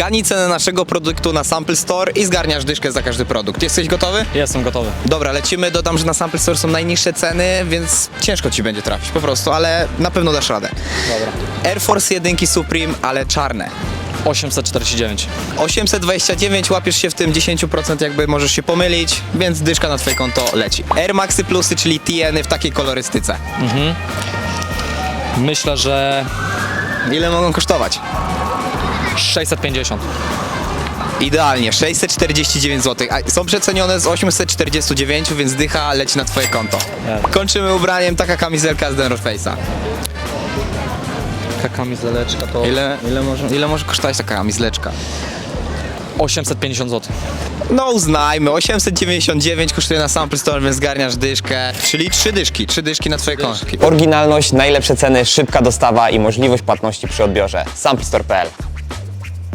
Zgadnij cenę naszego produktu na Sample Store i zgarniasz dyszkę za każdy produkt. Jesteś gotowy? Jestem gotowy. Dobra, lecimy. Dodam, że na Sample Store są najniższe ceny, więc ciężko ci będzie trafić po prostu, ale na pewno dasz radę. Dobra. Air Force 1 Supreme, ale czarne. 849. 829, łapiesz się w tym 10%, jakby możesz się pomylić, więc dyszka na twoje konto leci. Air Maxy Plusy, czyli TN-y w takiej kolorystyce. Myślę, że Ile mogą kosztować? 650. Idealnie, 649 zł. A są przecenione z 849, więc dycha leci na twoje konto. Tak. Kończymy ubraniem taka kamizelka z North Face'a. Taka kamizeleczka to Ile, ile, może, ile może kosztować taka kamizeleczka? 850 zł. No uznajmy, 899 kosztuje na Sample Store, więc zgarniasz dyszkę, czyli trzy dyszki, trzy dyszki na twoje konto. Oryginalność, najlepsze ceny, szybka dostawa i możliwość płatności przy odbiorze. Samplestore.pl